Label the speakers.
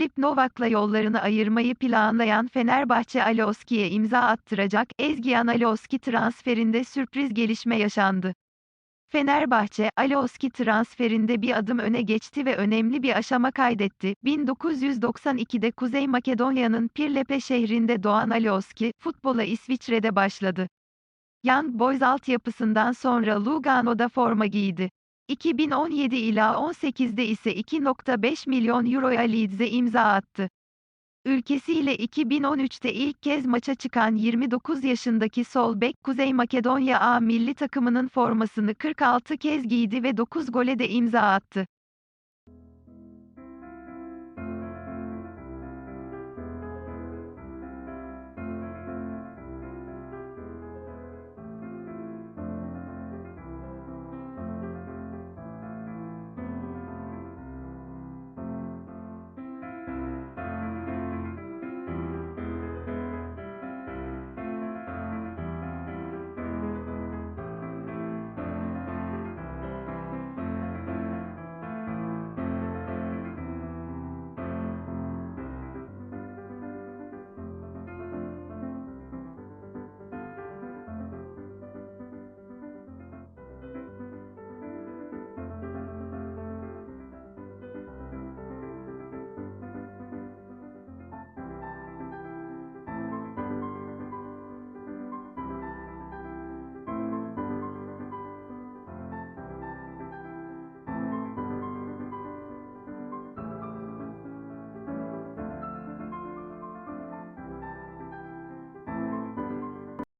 Speaker 1: Filip Novak'la yollarını ayırmayı planlayan Fenerbahçe Alioski'ye imza attıracak, Ezgian Alioski transferinde sürpriz gelişme yaşandı. Fenerbahçe, Alioski transferinde bir adım öne geçti ve önemli bir aşama kaydetti. 1992'de Kuzey Makedonya'nın Pirlepe şehrinde doğan Alioski, futbola İsviçre'de başladı. Young Boys altyapısından sonra Lugano'da forma giydi. 2017 ila 18'de ise 2.5 milyon euroya Leeds'e imza attı. Ülkesiyle 2013'te ilk kez maça çıkan 29 yaşındaki sol bek Kuzey Makedonya A milli takımının formasını 46 kez giydi ve 9 gole de imza attı.